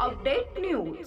Update news.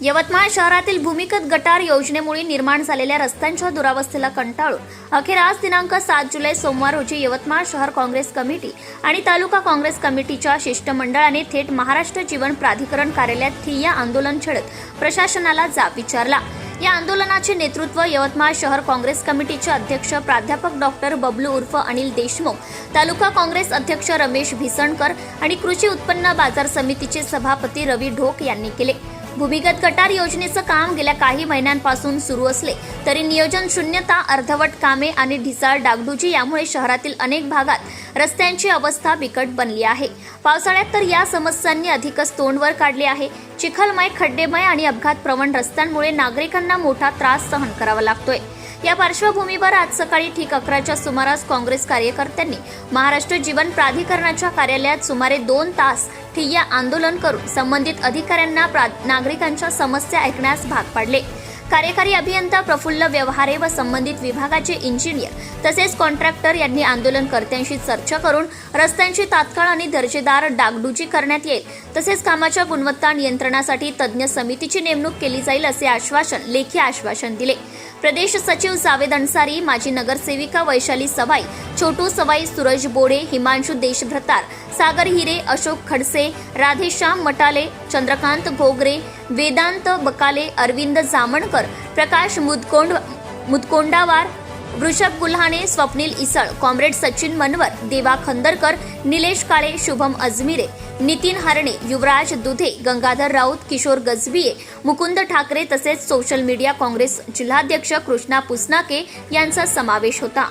Yavatmal शहरातील भूमिगत गटार योजनेमुळे निर्माण झालेल्या रस्त्यांच्या दुरावस्थेला कंटाळून अखेर आज दिनांक सात जुलै सोमवार रोजी यवतमाळ शहर काँग्रेस कमिटी आणि तालुका काँग्रेस कमिटीच्या शिष्टमंडळाने थेट महाराष्ट्र जीवन प्राधिकरण कार्यालयात ठिय्या आंदोलन छेडत प्रशासनाला जाब विचारला. या आंदोलनाचे नेतृत्व यवतमाळ शहर काँग्रेस कमिटीचे अध्यक्ष प्राध्यापक डॉक्टर बबलू उर्फ अनिल देशमुख तालुका काँग्रेस अध्यक्ष रमेश भिसणकर आणि कृषी उत्पन्न बाजार समितीचे सभापती रवी ढोक यांनी केले. भूमिगत गटार योजनेचं काम गेल्या काही महिन्यांपासून सुरू असले तरी नियोजन शून्यता अर्धवट कामे आणि ढिसाळ डागडुजी यामुळे शहरातील अनेक भागात रस्त्यांची अवस्था बिकट बनली आहे. पावसाळ्यात तर या समस्यांनी अधिकच तोंडवर काढले आहे. चिखलमय खड्डेमय आणि अपघात प्रवण रस्त्यांमुळे नागरिकांना मोठा त्रास सहन करावा लागतोय. या पार्श्वभूमीवर आज सकाळी ठीक अकराच्या सुमारास काँग्रेस कार्यकर्त्यांनी महाराष्ट्र जीवन प्राधिकरणाच्या कार्यालयात सुमारे दोन तास ठिय्या आंदोलन करून संबंधित अधिकाऱ्यांना प्रा- नागरिकांच्या समस्या ऐकण्यास भाग पाडले. कार्यकारी अभियंता प्रफुल्ल व्यवहारे व संबंधित विभागाचे इंजिनियर तसेच कॉन्ट्रॅक्टर यांनी आंदोलनकर्त्यांशी चर्चा करून रस्त्यांची तात्काळ आणि दर्जेदार डागडुजी करण्यात येईल. तसेच कामाच्या गुणवत्ता नियंत्रणासाठी तज्ज्ञ समितीची नेमणूक केली जाईल असे आश्वासन लेखी आश्वासन दिले. प्रदेश सचिव जावेद अन्सारी माजी नगरसेविका वैशाली सवाई छोटू सवाई सूरज बोडे हिमांशु देशभ्रतार सागर हिरे अशोक खडसे राधेश्याम मटाले चंद्रकांत घोगरे वेदांत बकाले अरविंद जामणकर प्रकाश मुदकोंड मुदकोंडावार वृषभ गुल्हाणे स्वप्नील इसळ कॉम्रेड सचिन मनवर देवा खंदरकर निलेश काळे शुभम अजमिरे नितीन हरणे युवराज दुधे गंगाधर राऊत किशोर गजबिये मुकुंद ठाकरे तसेच सोशल मीडिया काँग्रेस जिल्हाध्यक्ष कृष्णा पुसनाके यांचा समावेश होता.